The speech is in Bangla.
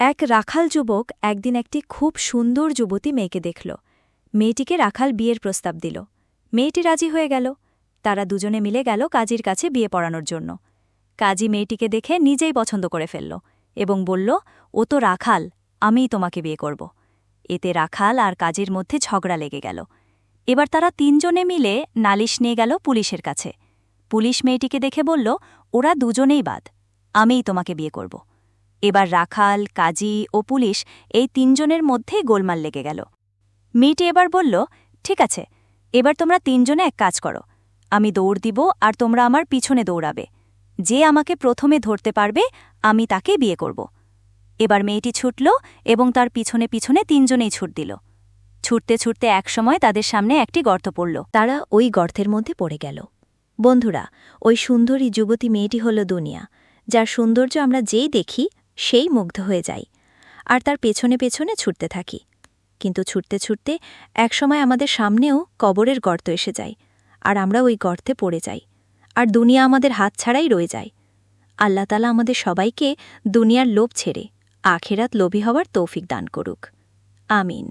এক রাখাল যুবক একদিন একটি খুব সুন্দর যুবতী মেয়েকে দেখল। মেয়েটিকে রাখাল বিয়ের প্রস্তাব দিল। মেয়েটি রাজি হয়ে গেল। তারা দুজনে মিলে গেল কাজীর কাছে বিয়ে পড়ানোর জন্য। কাজী মেয়েটিকে দেখে নিজেই পছন্দ করে ফেলল এবং বলল, ও তো রাখাল, আমিই তোমাকে বিয়ে করব। এতে রাখাল আর কাজীর মধ্যে ঝগড়া লেগে গেল। এবার তারা তিনজনে মিলে নালিশ নিয়ে গেল পুলিশের কাছে। পুলিশ মেয়েটিকে দেখে বলল, ওরা দুজনেই বাদ, আমিই তোমাকে বিয়ে করব। এবার রাখাল, কাজী ও পুলিশ এই তিনজনের মধ্যেই গোলমাল লেগে গেল। মেয়েটি এবার বলল, ঠিক আছে, এবার তোমরা তিনজনে এক কাজ করো। আমি দৌড় দিব আর তোমরা আমার পিছনে দৌড়াবে। যে আমাকে প্রথমে ধরতে পারবে, আমি তাকে বিয়ে করব। এবার মেয়েটি ছুটল এবং তার পিছনে পিছনে তিনজনেই ছুট দিল। ছুটতে ছুটতে একসময় তাদের সামনে একটি গর্ত পড়ল। তারা ওই গর্তের মধ্যে পড়ে গেল। বন্ধুরা, ওই সুন্দরী যুবতী মেয়েটি হল দুনিয়া। যার সৌন্দর্য আমরা যেই দেখি সেই মুগ্ধ হয়ে যাই, আর তার পেছনে পেছনে ছুটতে থাকি। কিন্তু ছুটতে ছুটতে একসময় আমাদের সামনেও কবরের গর্ত এসে যায়, আর আমরা ওই গর্তে পড়ে যাই, আর দুনিয়া আমাদের হাত ছাড়াই রয়ে যায়। আল্লাহ তালা আমাদের সবাইকে দুনিয়ার লোভ ছেড়ে, আখেরাত লোভী হওয়ার তৌফিক দান করুক। আমিন।